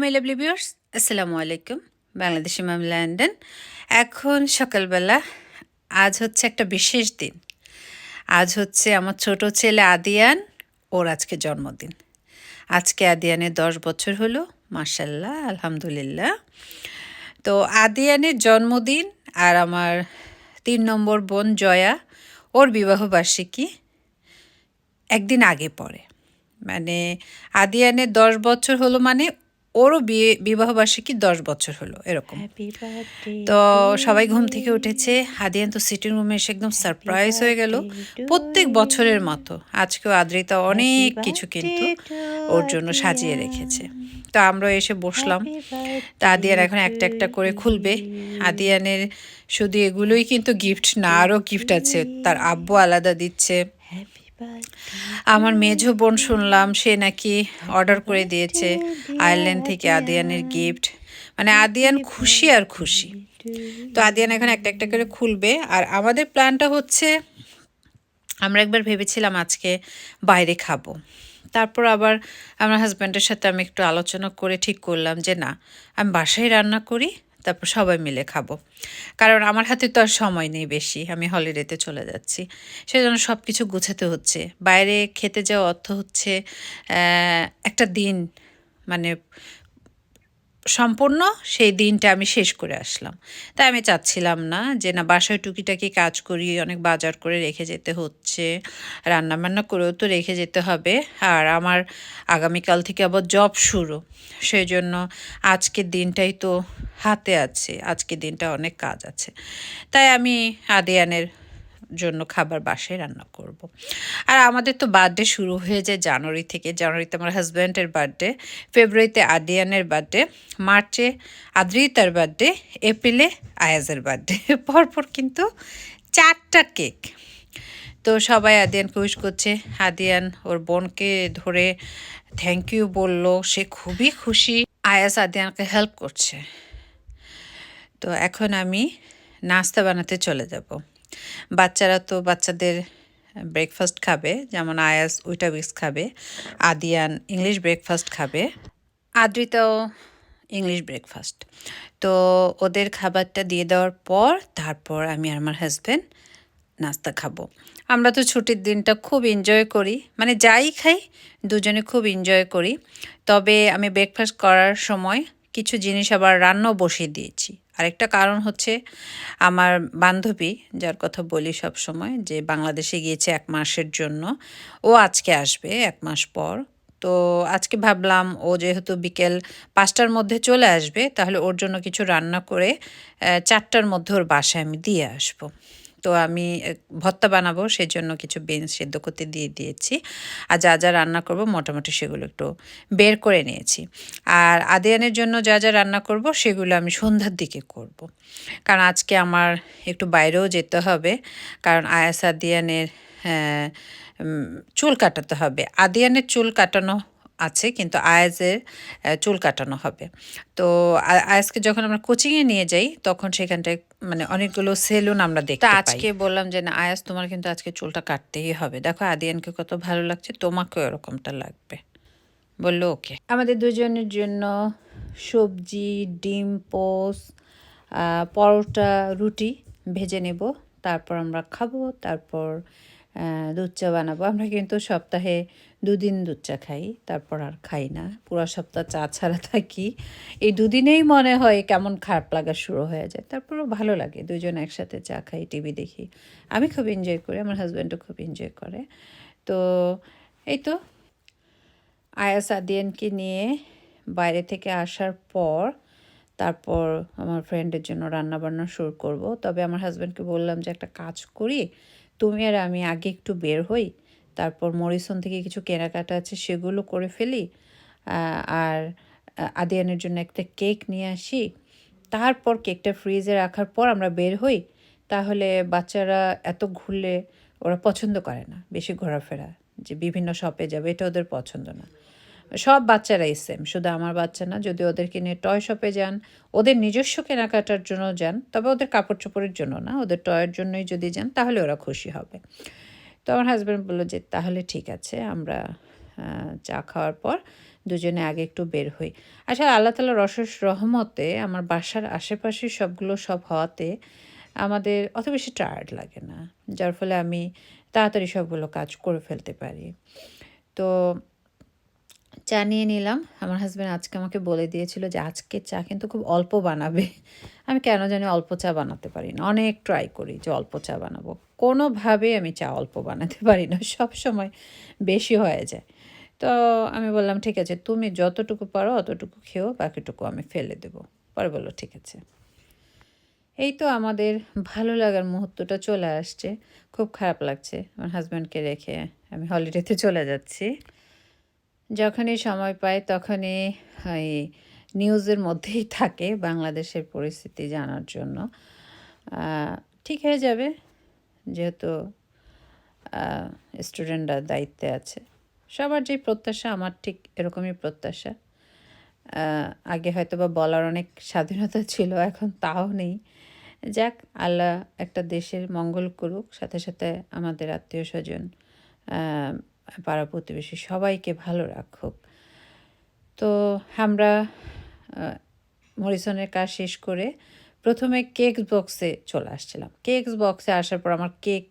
My lovely viewers আসসালামু আলাইকুম বাংলাদেশি মাম London এখন সকালবেলা, আজ হচ্ছে একটা বিশেষ দিন। আজ হচ্ছে আমার ছোট ছেলে আদিয়ান, ওর আজকে জন্মদিন। আজকে আদিয়ানের দশ বছর হলো মার্শাল্লাহ আলহামদুলিল্লাহ। তো আদিয়ানের জন্মদিন আর আমার তিন নম্বর বোন জয়া, ওর বিবাহবার্ষিকী একদিন আগে পড়ে। মানে আদিয়ানের দশ বছর হলো মানে ওরও বিয়ে বিবাহবার্ষিকী দশ বছর হলো এরকম। তো সবাই ঘুম থেকে উঠেছে আদিয়ান তো সিটিং রুমে এসে একদম সারপ্রাইজ হয়ে গেল প্রত্যেক বছরের মতো। আজকেও আদ্রিতা অনেক কিছু কিন্তু ওর জন্য সাজিয়ে রেখেছে। তো আমরা এসে বসলাম। তা আদিয়ান এখন একটা একটা করে খুলবে। আদিয়ানের শুধু এগুলোই কিন্তু গিফট না আরও গিফট আছে। তার আব্বু আলাদা দিচ্ছে। আমার মেঝো বোন শুনলাম সে নাকি অর্ডার করে দিয়েছে আয়ারল্যান্ড থেকে আদিয়ানের গিফট মানে আদিয়ান খুশি আর খুশি। তো আদিয়ান এখন একটা একটা করে খুলবে। আর আমাদের প্ল্যানটা হচ্ছে, আমরা একবার ভেবেছিলাম আজকে বাইরে খাব। তারপর আবার আমার হাজব্যান্ডের সাথে আমি একটু আলোচনা করে ঠিক করলাম যে না, আমি বাসায় রান্না করি তারপর সবাই মিলে খাব। কারণ আমার হাতে তো আর সময় নেই বেশি, আমি হলিডেতে চলে যাচ্ছি। সেজন্য সব কিছু গুছাতে হচ্ছে। বাইরে খেতে যাওয়া অর্থ হচ্ছে একটা দিন মানে সম্পূর্ণ, সেই দিনটা আমি শেষ করে আসলাম। তাই আমি চাচ্ছিলাম না যে, না, বাসায় টুকিটাকি কাজ করি, অনেক বাজার করে রেখে যেতে হচ্ছে, রান্নাবান্না করেও তো রেখে যেতে হবে, আর আমার আগামীকাল থেকে আবার জব শুরু। সেই জন্য আজকের দিনটাই তো হাতে আছে, আজকের দিনটা অনেক কাজ আছে। তাই আমি আদিয়ানের জন্য খাবার বাসায় রান্না করব। আর আমাদের তো বার্থডে শুরু হয়ে যায় জানুয়ারি থেকে। জানুয়ারিতে আমার হাজব্যান্ডের বার্থডে ফেব্রুয়ারিতে আদিয়ানের বার্থডে মার্চে আদ্রিতার বার্থডে এপ্রিলে আয়াজের বার্থডে পরপর কিন্তু চারটা কেক তো সবাই আদিয়ানকে উইশ করছে। আদিয়ান ওর বোনকে ধরে থ্যাংক ইউ বলল। সে খুবই খুশি। আয়াস আদিয়ানকে হেল্প করছে। তো এখন আমি নাস্তা বানাতে চলে যাব। বাচ্চারা তো বাচ্চাদের ব্রেকফাস্ট খাবে, যেমন আয়াস উইটা বিক্স খাবে, আদিয়ান ইংলিশ ব্রেকফাস্ট খাবে, আদ্রিতাও ইংলিশ ব্রেকফাস্ট তো ওদের খাবারটা দিয়ে দেওয়ার পর তারপর আমি আর আমার হাজব্যান্ড নাস্তা খাব। আমরা তো ছুটির দিনটা খুব এনজয় করি মানে যাই খাই, দুজনে খুব এনজয় করি। তবে আমি ব্রেকফাস্ট করার সময় কিছু জিনিস আবার রান্নাও বসিয়ে দিয়েছি। আরেকটা কারণ হচ্ছে আমার বান্ধবী, যার কথা বলি সব সময় যে বাংলাদেশে গিয়েছে এক মাসের জন্য। ও আজকে আসবে এক মাস পর। তো আজকে ভাবলাম ও যেহেতু বিকেল পাঁচটার মধ্যে চলে আসবে, তাহলে ওর জন্য কিছু রান্না করে চারটার মধ্যে ওর বাসায় আমি দিয়ে আসব। তো আমি ভর্তা বানাবো, সেজন্য কিছু বিনস সেদ্ধ করতে দিয়ে দিয়েছি। আর যা যা রান্না করব মোটামুটি সেগুলো একটু বের করে নিয়েছি। আর আদিয়ানের জন্য যা যা রান্না করব, সেগুলো আমি সন্ধ্যার দিকে করব। কারণ আজকে আমার একটু বাইরেও যেতে হবে। কারণ আয়াস আদিয়ানের চুল কাটাতে হবে। আদিয়ানের চুল কাটানো আছে কিন্তু আয়াজের চুল কাটানো হবে। তো আয়াজকে যখন আমরা কোচিংয়ে নিয়ে যাই তখন সেখানটায় মানে অনেকগুলো সেলুন আমরা দেখতে আজকে বললাম যে না আয়াজ তোমার কিন্তু আজকে চুলটা কাটতেই হবে। দেখো আদিয়ানকে কত ভালো লাগছে তোমাকেও এরকমটা লাগবে। বলল ওকে। আমাদের দুজনের জন্য সবজি ডিম পোস পরোটা রুটি ভেজে নেব। তারপর আমরা খাব তারপর দুধ চা বানাবো। আমরা কিন্তু সপ্তাহে দুদিন দুধ চা খাই, তারপর আর খাই না। পুরো সপ্তাহ চা ছাড়া থাকি। এই দুদিনেই মনে হয় কেমন খারাপ লাগা শুরু হয়ে যায়। তারপরও ভালো লাগে, দুজন একসাথে চা খাই টিভি দেখি। আমি খুব এনজয় করি, আমার হাজব্যান্ডও খুব এনজয় করে। তো এই তো, আয়াস আদিয়ানকে নিয়ে বাইরে থেকে আসার পর, তারপর আমার ফ্রেন্ডের জন্য রান্না বান্না শুরু করব। তবে আমার হাজব্যান্ডকে বললাম যে, একটা কাজ করি তুমি আর আমি আগে একটু বের হই, তারপর মরিসন থেকে কিছু কেনাকাটা আছে সেগুলো করে ফেলি আর আদিয়ানের জন্য একটা কেক নিয়ে আসি। তারপর কেকটা ফ্রিজে রাখার পর আমরা বের হই, তাহলে বাচ্চারা এত ঘুরলে ওরা পছন্দ করে না, বেশি ঘোরাফেরা, যে বিভিন্ন শপে যাবে, এটা ওদের পছন্দ না। সব বাচ্চারাই সেম শুধু আমার বাচ্চা না, যদি ওদেরকে নিয়ে টয় শপে যান, ওদের নিজস্ব কেনাকাটার জন্য যান, তবে ওদের কাপড় চোপড়ের জন্য না, ওদের টয়ের জন্যই যদি যান, তাহলে ওরা খুশি হবে। তো আমার হাজব্যান্ড বলল যে, তাহলে ঠিক আছে, আমরা চা খাওয়ার পর দুজনে আগে একটু বের হই। আসলে আল্লাহ তালার রসস রহমতে আমার বাসার আশেপাশে সবগুলো সব হওয়াতে আমাদের অত বেশি টায়ার্ড লাগে না, যার ফলে আমি তাড়াতাড়ি সবগুলো কাজ করে ফেলতে পারি। তো চা নিয়ে নিলাম। আমার হাজব্যান্ড আজকে আমাকে বলে দিয়েছিল যে, আজকে চা কিন্তু খুব অল্প বানাবে। আমি কেন জানি অল্প চা বানাতে পারি না। অনেক ট্রাই করি যে, অল্প চা বানাবো। কোনোভাবে আমি চা অল্প বানাতে পারি না। সব সময় বেশি হয়ে যায়। তো আমি বললাম, ঠিক আছে, তুমি যতটুকু পারো, অতটুকু খেও, বাকিটুকু আমি ফেলে দেবো। পরে বলল, ঠিক আছে। এই তো আমাদের ভালো লাগার মুহূর্তটা চলে আসছে। খুব খারাপ লাগছে। আমার হাজব্যান্ডকে রেখে আমি হলিডেতে চলে যাচ্ছি। যখনই সময় পাই, তখনই নিউজের মধ্যেই থাকে বাংলাদেশের পরিস্থিতি জানার জন্য। ঠিক হয়ে যাবে, যেহেতু স্টুডেন্টরা দায়িত্বে আছে। সবার যে প্রত্যাশা, আমার ঠিক এরকমই প্রত্যাশা। আগে হয়তো বা বলার অনেক স্বাধীনতা ছিল, এখন তাও নেই। যাক, আল্লাহ একটা দেশের মঙ্গল করুক, সাথে সাথে আমাদের আত্মীয় স্বজন পাড়া প্রতিবেশী সবাইকে ভালো রাখুক। তো আমরা মরিসনের কাজ শেষ করে প্রথমে কেক বক্সে চলে আসছিলাম। কেক বক্সে আসার পর আমার কেক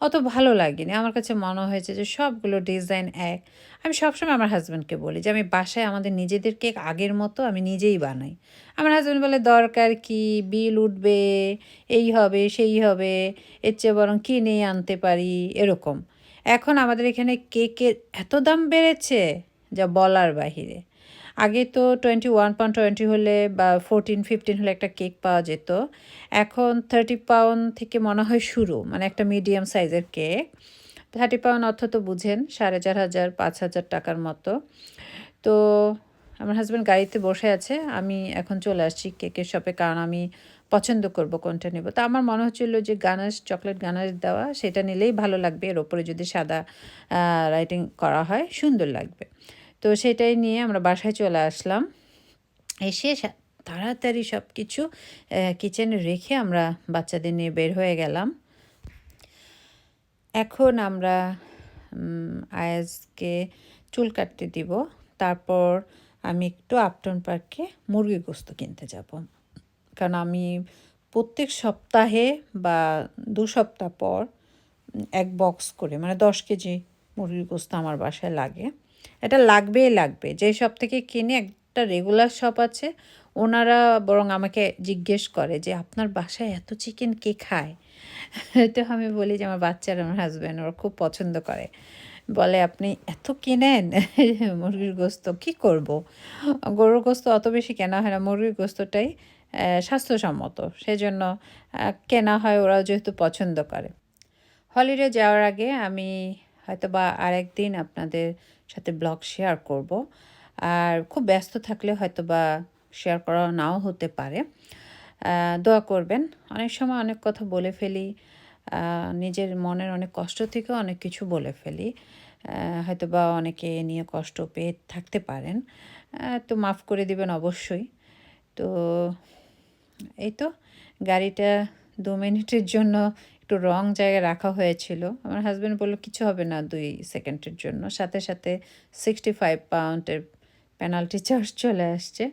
অত ভালো লাগেনি। আমার কাছে মনে হয়েছে যে সবগুলো ডিজাইন এক। আমি সবসময় আমার হাজব্যান্ডকে বলি যে, আমি বাসায় আমাদের নিজেদের কেক আগের মতো আমি নিজেই বানাই। আমার হাজব্যান্ড বলে, দরকার কি? বিল উঠবে, এই হবে, সেই হবে, এর চেয়ে বরং কিনে আনতে পারি। এরকম। এখন আমাদের এখানে কেকের এত দাম বেড়েছে যা বলার বাহিরে। আগে তো টোয়েন্টি ওয়ান পাউন্ড টোয়েন্টি হলে বা ফোরটিন ফিফটিন হলে একটা কেক পাওয়া যেত। এখন থার্টি পাউন্ড থেকে মনে হয় শুরু মানে একটা মিডিয়াম সাইজের কেক। থার্টি পাউন্ড অর্থ তো বুঝেন, সাড়ে চার হাজার, পাঁচ হাজার টাকার মতো। তো আমার হাজব্যান্ড গাড়িতে বসে আছে, আমি এখন চলে আসছি কেকের শপে কারণ আমি পছন্দ করব কোনটা নেব। তো আমার মনে হচ্ছিল যে গানাশ, চকলেট গানাশ দেওয়া, সেটা নিলেই ভালো লাগবে। এর ওপরে যদি সাদা রাইটিং করা হয়, সুন্দর লাগবে। তো সেটাই নিয়ে আমরা বাসায় চলে আসলাম। এসে তাড়াতাড়ি সব কিছু কিচেনে রেখে আমরা বাচ্চাদের নিয়ে বের হয়ে গেলাম। এখন আমরা আয়াজকে চুল কাটতে দিব। তারপর আমি একটু আপটন পার্কে মুরগি গোস্ত কিনতে যাব। কারণ আমি প্রত্যেক সপ্তাহে বা দু সপ্তাহ পর এক বক্স করে মানে দশ কেজি মুরগির গোস্ত আমার বাসায় লাগে। এটা লাগবেই লাগবে। যে শপ থেকে কিনে একটা রেগুলার শপ আছে, ওনারা বরং আমাকে জিজ্ঞেস করে যে, আপনার বাসায় এত চিকেন কে খায়? তো আমি বলি যে, আমার বাচ্চার আমার হাজব্যান্ড ওরা খুব পছন্দ করে। বলে, আপনি এত কিনেন মুরগির গোস্ত, কি করব? গরুর গোস্ত অত বেশি কেনা হয় না, মুরগির গোস্তটাই স্বাস্থ্যসম্মত। সেজন্য কেনা হয় ওরাও যেহেতু পছন্দ করে। হলিডে যাওয়ার আগে আমি হয়তো বা আরেকদিন আপনাদের সাথে ব্লগ শেয়ার করব। আর খুব ব্যস্ত থাকলে হয়তো বা শেয়ার করা নাও হতে পারে। দোয়া করবেন। অনেক সময় অনেক কথা বলে ফেলি। নিজের মনের অনেক কষ্ট থেকেও অনেক কিছু বলে ফেলি। হয়তো বা অনেকে নিয়ে কষ্ট পেয়ে থাকতে পারেন। তো মাফ করে দিবেন অবশ্যই। তো এই তো গাড়িটা দু মিনিটের জন্য একটু রং জায়গায় রাখা হয়েছিল। আমার হাজব্যান্ড বলল কিছু হবে না দুই সেকেন্ডের জন্য। সাথে সাথে সিক্সটি ফাইভ পাউন্ডের পেনাল্টি চার্জ চলে আসছে।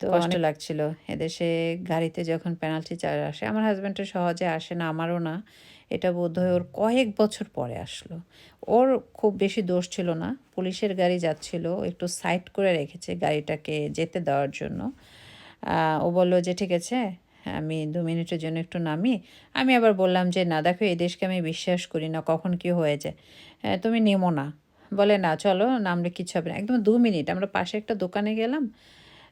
তো কষ্ট লাগছিল। এদেশে গাড়িতে যখন পেনাল্টি চার্জ আসে আমার হাজব্যান্ডের সহজে আসে না আমারও না। এটা বোধহয় ওর কয়েক বছর পরে আসলো। ওর খুব বেশি দোষ ছিল না। পুলিশের গাড়ি যাচ্ছিল একটু সাইড করে রেখেছে গাড়িটাকে যেতে দেওয়ার জন্য। ও বলল যে, ঠিক আছে, আমি দু মিনিটের জন্য একটু নামি। আমি আবার বললাম যে, না, দেখো, এই দেশকে আমি বিশ্বাস করি না, কখন কি হয়ে যায়। তুমি নেমো না। বলে, না, চলো, নামলে কিছু হবে না। একদম দু মিনিট, আমরা পাশে একটা দোকানে গেলাম।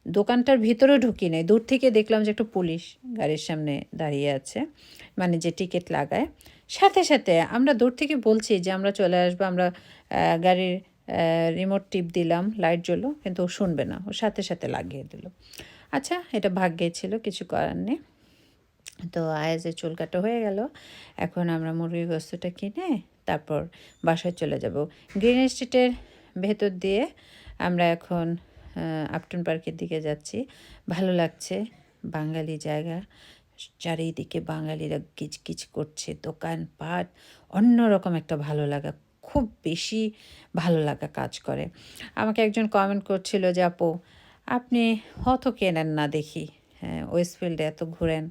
দোকানটার ভিতরে ঢুকি নেই, দূর থেকে দেখলাম যে, একটা পুলিশ গাড়ির সামনে দাঁড়িয়ে আছে মানে যে টিকিট লাগায়। সাথে সাথে আমরা দূর থেকে বলছি যে, আমরা চলে আসব, আমরা গাড়ির রিমোট টিপ দিলাম লাইট জ্বলো কিন্তু ও শুনবে না, ও সাথে সাথে লাগিয়ে দিল। আচ্ছা এটা ভাগ্যে ছিল, কিছু করার নেই। তো আয়াজের চুল কাটা হয়ে গেল। এখন আমরা মুরগির গোস্তটা কিনে তারপর বাসায় চলে যাব। গ্রিন স্ট্রিটের ভেতর দিয়ে আমরা এখন আপটন পার্কের দিকে যাচ্ছি। ভালো লাগছে, বাঙালি জায়গা। চারিদিকে বাঙালিরা কিচকিচ করছে, দোকানপাট, অন্যরকম একটা ভালো লাগা, খুব বেশি ভালো লাগা কাজ করে। আমাকে একজন কমেন্ট করছিল যে, আপু আপনি অত কেনেন না দেখি। হ্যাঁ ওয়েস্টফিল্ডে এত ঘুরেন,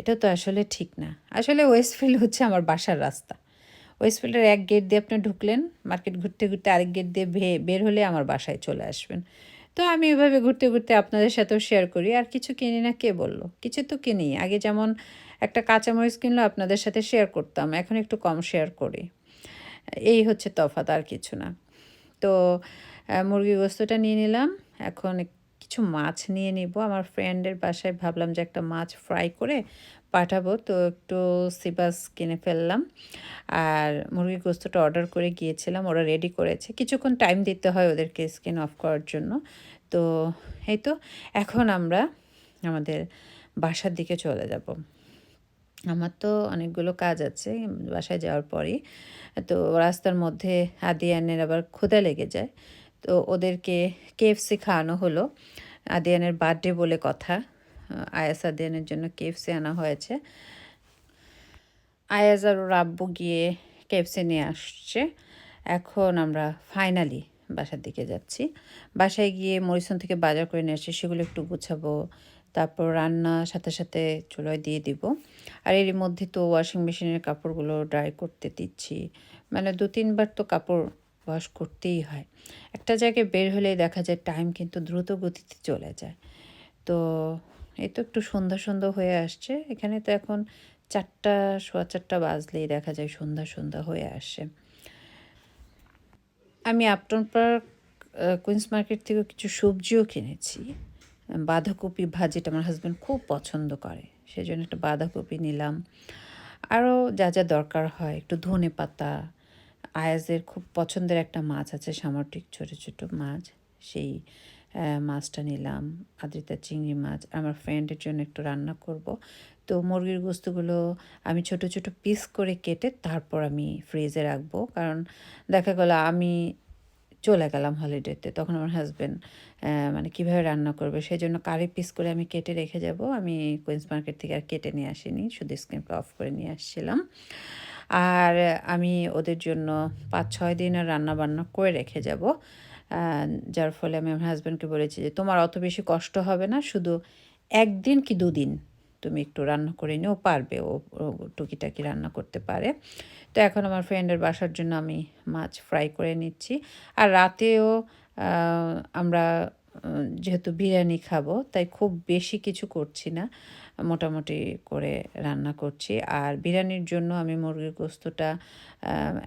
এটা তো আসলে ঠিক না। আসলে ওয়েস্টফিল্ড হচ্ছে আমার বাসার রাস্তা। ওয়েস্টফিল্ডের এক গেট দিয়ে আপনি ঢুকলেন, মার্কেট ঘুরতে ঘুরতে আরেক গেট দিয়ে বের হলে আমার বাসায় চলে আসবেন। তো আমি এভাবে ঘুরতে ঘুরতে আপনাদের সাথেও শেয়ার করি, আর কিছু কিনি না কে বলল? কিছু তো কিনি। আগে যেমন একটা কাঁচামরিচ কিনলো আপনাদের সাথে শেয়ার করতাম, এখন একটু কম শেয়ার করি। এই হচ্ছে তফাৎ, আর কিছু না। তো মুরগি গোস্তটা নিয়ে নিলাম, এখন কিছু মাছ নিয়ে নিব। আমার ফ্রেন্ডের বাসায় ভাবলাম যে একটা মাছ ফ্রাই করে পাঠাবো। তো একটু সিবাস কিনে ফেললাম। আর মুরগির গোস্তটা অর্ডার করে গিয়েছিলাম। ওরা রেডি করেছে। কিছুক্ষণ টাইম দিতে হয় ওদেরকে স্কিন অফ করার জন্য। তো এই তো, এখন আমরা আমাদের বাসার দিকে চলে যাব। আমার তো অনেকগুলো কাজ আছে বাসায় যাওয়ার পরই। তো রাস্তার মধ্যে আদিয়ানের আবার ক্ষুধা লেগে যায়। তো ওদেরকে কেএফসি খাওয়ানো হলো। আদিয়ানের বার্থডে বলে কথা। আয়াস আদিয়ানের জন্য কেএফসি আনা হয়েছে। আয়াজ আর ওর আব্বু গিয়ে কেএফসি নিয়ে আসছে। এখন আমরা ফাইনালি বাসার দিকে যাচ্ছি। বাসায় গিয়ে মরিসন থেকে বাজার করে নিয়ে আসছি। সেগুলো একটু গুছাবো। তারপর রান্না সাথে সাথে চুলোয় দিয়ে দিব। আর এর মধ্যে তো ওয়াশিং মেশিনের কাপড়গুলো ড্রাই করতে দিচ্ছি। মানে দু তিনবার তো কাপড় ওয়াশ করতেই হয়। একটা জায়গায় বের হলেই দেখা যায় টাইম কিন্তু দ্রুত গতিতে চলে যায়। তো এই তো একটু সন্ধ্যা সন্ধ্যা হয়ে আসছে। এখানে তো এখন চারটা, সোয়া চারটা বাজলেই দেখা যায় সন্ধ্যা সন্ধ্যা হয়ে আসে। আমি আপটন পার্ক কুইন্স মার্কেট থেকে কিছু সবজিও কিনেছি। বাঁধাকপি ভাজিটা আমার হাজব্যান্ড খুব পছন্দ করে সেই জন্য একটা বাঁধাকপি নিলাম। আরও যা যা দরকার হয়, একটু ধনে পাতা আয়াজের খুব পছন্দের একটা মাছ আছে, সামুদ্রিক ছোটো ছোটো মাছ। সেই মাছটা নিলাম আদ্রিতা চিংড়ি মাছ। আমার ফ্রেন্ডের জন্য একটু রান্না করব। তো মুরগির গোস্তগুলো আমি ছোট ছোট পিস করে কেটে তারপর আমি ফ্রিজে রাখব। কারণ দেখা গেল, আমি চলে গেলাম হলিডেতে তখন আমার হাজব্যান্ড মানে কীভাবে রান্না করবে সেই জন্য কারি পিস করে আমি কেটে রেখে যাব। আমি কুইন্স মার্কেট থেকে আর কেটে নিয়ে আসিনি। শুধু স্ক্রিনটা অফ করে নিয়ে আসছিলাম। আর আমি ওদের জন্য পাঁচ, ছয় দিন আর রান্না বান্না করে রেখে যাব। যার ফলে আমি আমার হাজব্যান্ডকে বলেছি যে, তোমার অত বেশি কষ্ট হবে না, শুধু একদিন কি দুদিন তুমি একটু রান্না করে নিও, পারবে ও টুকিটাকি রান্না করতে পারে। তো এখন আমার ফ্রেন্ডের বাসার জন্য আমি মাছ ফ্রাই করে নিচ্ছি। আর রাতেও আমরা যেহেতু বিরিয়ানি খাব, তাই খুব বেশি কিছু করছি না। মোটামুটি করে রান্না করছি। আর বিরিয়ানির জন্য আমি মুরগির গোস্তটা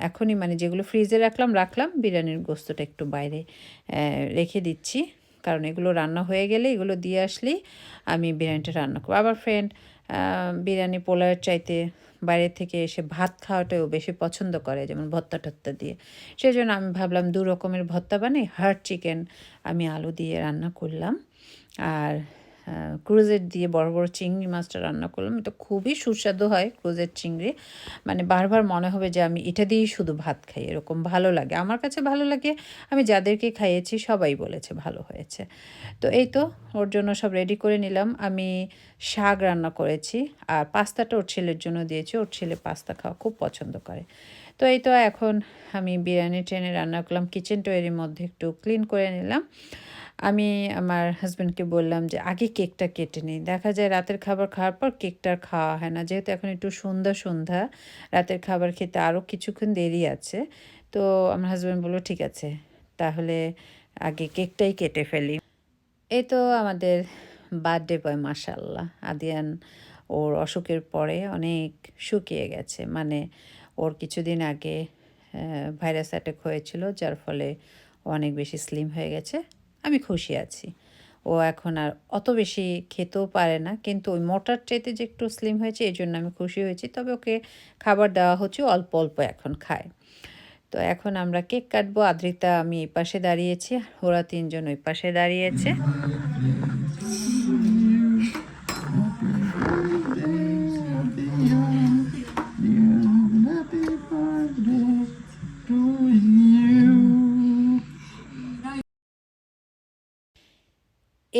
এখনই মানে যেগুলো ফ্রিজে রাখলাম রাখলাম, বিরিয়ানির গোস্তটা একটু বাইরে রেখে দিচ্ছি। কারণ এগুলো রান্না হয়ে গেলে এগুলো দিয়ে আসলেই আমি বিরিয়ানিটা রান্না করব। আবার ফ্রেন্ড বিরিয়ানি পোলাওয়ের চাইতে বাইরে থেকে এসে ভাত খাওয়াটাও বেশি পছন্দ করে, যেমন ভত্তা টত্তা দিয়ে। সেই জন্য আমি ভাবলাম দু রকমের ভর্তা বানাই হার্ড চিকেন আমি আলু দিয়ে রান্না করলাম। আর ক্রুজের দিয়ে বড় বড় চিংড়ি মাছটা রান্না করলাম। এটা খুবই সুস্বাদু হয় ক্রুজের চিংড়ি। মানে বারবার মনে হবে যে আমি এটা দিয়েই শুধু ভাত খাই, এরকম ভালো লাগে। আমার কাছে ভালো লাগে, আমি যাদেরকে খাইয়েছি সবাই বলেছে ভালো হয়েছে। তো এই তো, ওর জন্য সব রেডি করে নিলাম। আমি শাক রান্না করেছি, আর পাস্তাটা ওর ছেলের জন্য দিয়েছি। ওর ছেলে পাস্তা খাওয়া খুব পছন্দ করে। তো এই তো এখন আমি বিরিয়ানি ট্রেনে রান্না করলাম। কিচেন এরই মধ্যে একটু ক্লিন করে নিলাম। আমি আমার হাজব্যান্ডকে বললাম যে, আগে কেকটা কেটে নিই। দেখা যায় রাতের খাবার খাওয়ার পর কেকটা খাওয়া হয় না। যেহেতু এখন একটু সন্ধ্যা সন্ধ্যা, রাতের খাবার খেতে আরও কিছুক্ষণ দেরি আছে। তো আমার হাজব্যান্ড বলল, ঠিক আছে, তাহলে আগে কেকটাই কেটে ফেলি। এই তো আমাদের বার্থডে বয় মাসাল্লাহ আদিয়ান ওর অসুখের পরে অনেক শুকিয়ে গেছে। মানে ওর কিছুদিন আগে ভাইরাস অ্যাটাক হয়েছিল, যার ফলে অনেক বেশি স্লিম হয়ে গেছে। আমি খুশি আছি। ও এখন আর অত বেশি খেতেও পারে না, কিন্তু ওই মোটার চাইতে যে একটু স্লিম হয়েছে এই জন্য আমি খুশি হয়েছি। তবে ওকে খাবার দেওয়া হচ্ছে অল্প অল্প এখন খায়। তো এখন আমরা কেক কাটবো। আদ্রিতা আমি এই পাশে দাঁড়িয়েছি, ওরা তিনজন ওই পাশে দাঁড়িয়েছে।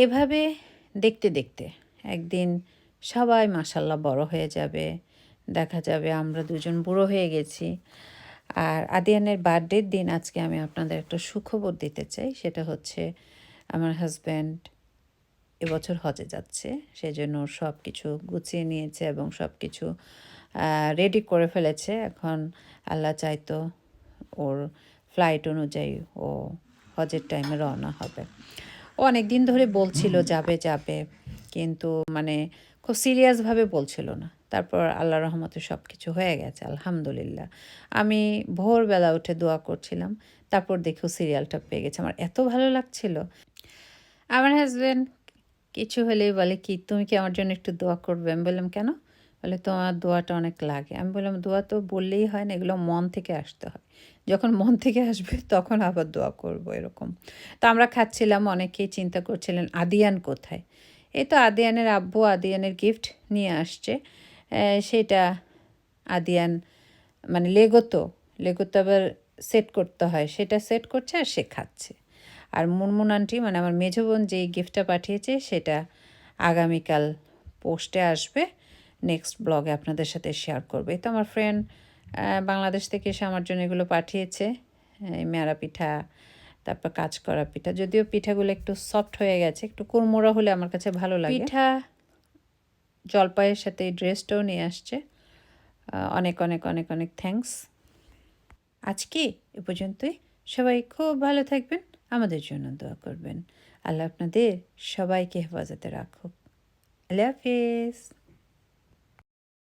এভাবে দেখতে দেখতে একদিন সবাই মাসাল্লাহ বড় হয়ে যাবে। দেখা যাবে আমরা দুজন বুড়ো হয়ে গেছি। আর আদিয়ানের বার্থডের দিন আজকে আমি আপনাদের একটা সুখবর দিতে চাই। সেটা হচ্ছে আমার হাজব্যান্ড এবছর হজে যাচ্ছে। সেজন্য সব কিছু গুছিয়ে নিয়েছে এবং সব কিছু রেডি করে ফেলেছে। এখন আল্লাহ চাইতো ওর ফ্লাইট অনুযায়ী ও হজের টাইমে রওনা হবে। অনেক দিন ধরে বলছিল, যাবে যাবে। কিন্তু মানে খুব সিরিয়াসভাবে বলছিল না। তারপর আল্লাহ রহমতে সব কিছু হয়ে গেছে, আলহামদুলিল্লাহ। আমি ভোরবেলা উঠে দোয়া করছিলাম, তারপর দেখেও সিরিয়ালটা পেয়ে গেছে। আমার এত ভালো লাগছিল। আমার হাজব্যান্ড কিছু হলেই বলে, কি, তুমি কি আমার জন্য একটু দোয়া করবে? আমি বললাম, কেন? বলে, তোমার দোয়াটা অনেক লাগে। আমি বললাম, দোয়া তো বললেই হয় না, এগুলো মন থেকে আসতে হয়। যখন মন থেকে আসবে, তখন আবার দোয়া করব এরকম। তো আমরা খাচ্ছিলাম, অনেকেই চিন্তা করছিলেন, আদিয়ান কোথায়? এই তো আদিয়ানের আব্বু আদিয়ানের গিফট নিয়ে আসছে। সেটা আদিয়ান মানে লেগো তো লেগো তো আবার সেট করতে হয়। সেটা সেট করছে আর সে খাচ্ছে। আর মুনমুন আন্টি মানে আমার মেঝো বোন যেই গিফটটা পাঠিয়েছে, সেটা আগামীকাল পোস্টে আসবে। নেক্সট ব্লগে আপনাদের সাথে শেয়ার করবে। তো আমার ফ্রেন্ড বাংলাদেশ থেকে এসে আমার জন্য এগুলো পাঠিয়েছে। এই মেরা পিঠা তারপর কাজ করা পিঠা। যদিও পিঠাগুলো একটু সফট হয়ে গেছে একটু কুড়মুড়া হলে আমার কাছে ভালো লাগে। পিঠা জলপাইয়ের সাথে এই ড্রেসটাও নিয়ে আসছে। অনেক অনেক অনেক অনেক থ্যাঙ্কস আজকে এ পর্যন্তই। সবাই খুব ভালো থাকবেন আমাদের জন্য দোয়া করবেন। আল্লাহ আপনাদের সবাইকে হেফাজতে রাখুক। আল্লাহ হাফিজ।